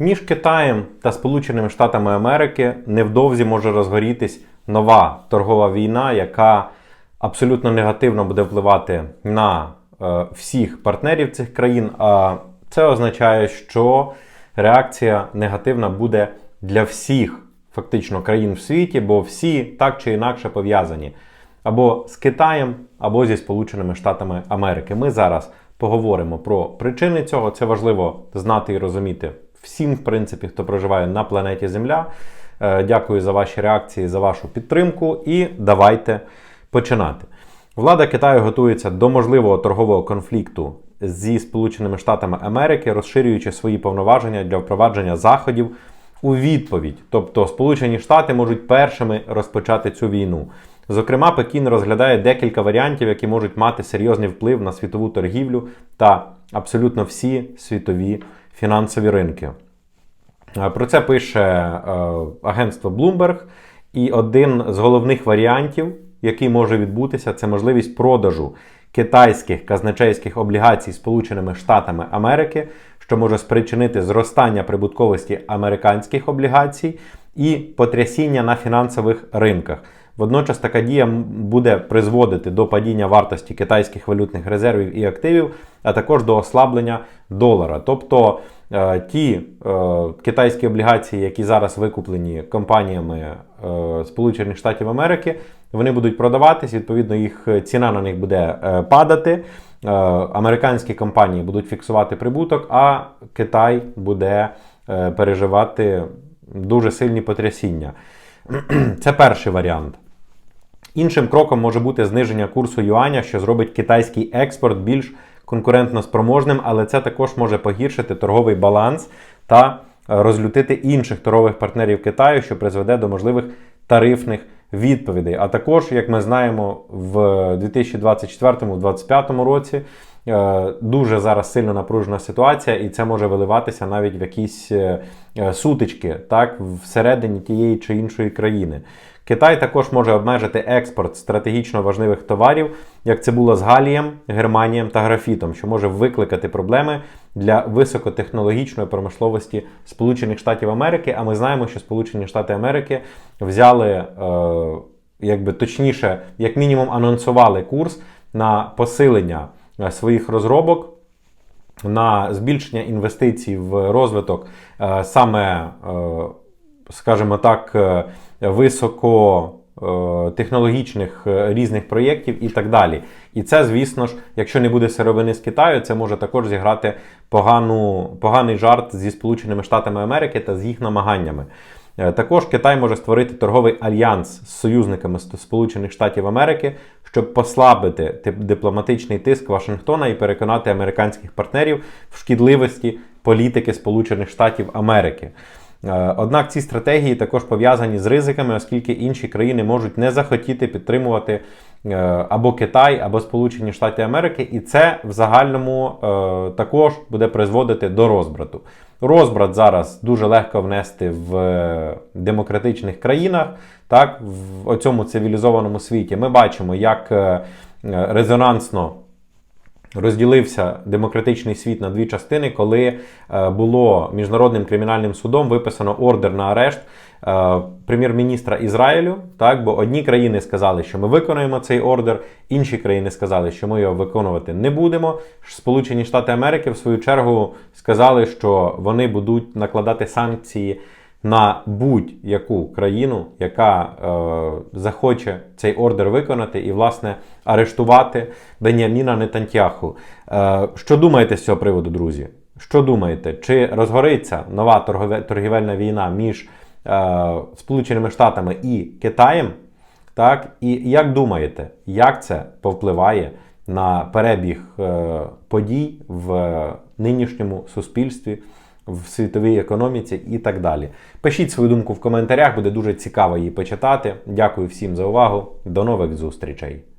Між Китаєм та Сполученими Штатами Америки невдовзі може розгорітись нова торгова війна, яка абсолютно негативно буде впливати на е, всіх партнерів цих країн. А це означає, що реакція негативна буде для всіх фактично країн в світі, бо всі так чи інакше пов'язані або з Китаєм, або зі Сполученими Штатами Америки. Ми зараз поговоримо про причини цього. Це важливо знати і розуміти всім, в принципі, хто проживає на планеті Земля. Е, Дякую за ваші реакції, за вашу підтримку. І давайте починати. Влада Китаю готується до можливого торгового конфлікту зі Сполученими Штатами Америки, розширюючи свої повноваження для впровадження заходів у відповідь. Тобто Сполучені Штати можуть першими розпочати цю війну. Зокрема, Пекін розглядає декілька варіантів, які можуть мати серйозний вплив на світову торгівлю та абсолютно всі світові фінансові ринки. Е, Про це пише е, агентство Bloomberg. І один з головних варіантів, який може відбутися, це можливість продажу китайських казначейських облігацій Сполученими Штатами Америки, що може спричинити зростання прибутковості американських облігацій і потрясіння на фінансових ринках. Водночас така дія буде призводити до падіння вартості китайських валютних резервів і активів, а також до ослаблення долара. Тобто е, ті е, китайські облігації, які зараз викуплені компаніями е, Сполучених Штатів Америки, вони будуть продаватись, відповідно, їх ціна на них буде падати. Американські компанії будуть фіксувати прибуток, а Китай буде переживати дуже сильні потрясіння. Це перший варіант. Іншим кроком може бути зниження курсу юаня, що зробить китайський експорт більш конкурентно спроможним, але це також може погіршити торговий баланс та е, розлютити інших торгових партнерів Китаю, що призведе до можливих тарифних відповідей. А також, як ми знаємо, в 2024-2025 році е, дуже зараз сильно напружена ситуація, і це може виливатися навіть в якісь е, е, сутички, так, всередині тієї чи іншої країни. Китай також може обмежити експорт стратегічно важливих товарів, як це було з галієм, германієм та графітом, що може викликати проблеми для високотехнологічної промисловості Сполучених Штатів Америки. А ми знаємо, що Сполучені Штати Америки взяли, е, якби точніше, як мінімум, анонсували курс на посилення е, своїх розробок на збільшення інвестицій в розвиток е, саме, е, скажімо так, е, високо е, технологічних е, різних проєктів і так далі. І це, звісно ж, якщо не буде сировини з Китаю, це може також зіграти погану, поганий жарт зі Сполученими Штатами Америки та з їх намаганнями. Е, Також Китай може створити торговий альянс з союзниками Сполучених Штатів Америки, щоб послабити дипломатичний тиск Вашингтона і переконати американських партнерів в шкідливості політики Сполучених Штатів Америки. Е, Однак ці стратегії також пов'язані з ризиками, оскільки інші країни можуть не захотіти підтримувати е, або Китай, або Сполучені Штати Америки, і це в загальному е, також буде призводити до розбрату. Розбрат зараз дуже легко внести в демократичних країнах, так, в цьому цивілізованому світі. Ми бачимо, як резонансно розділився демократичний світ на дві частини, коли е, було міжнародним кримінальним судом виписано ордер на арешт е, прем'єр-міністра Ізраїлю. Так, бо одні країни сказали, що ми виконуємо цей ордер, інші країни сказали, що ми його виконувати не будемо. Сполучені Штати Америки, в свою чергу, сказали, що вони будуть накладати санкції на будь-яку країну, яка е, захоче цей ордер виконати і, власне, арештувати Беняміна Нетантяху. Е, що думаєте з цього приводу, друзі? Що думаєте? Чи розгориться нова торгівельна війна між е, Сполученими Штатами і Китаєм? Так, і як думаєте, як це повпливає на перебіг е, подій в нинішньому суспільстві, в світовій економіці і так далі? Пишіть свою думку в коментарях, буде дуже цікаво її почитати. Дякую всім за увагу. До нових зустрічей!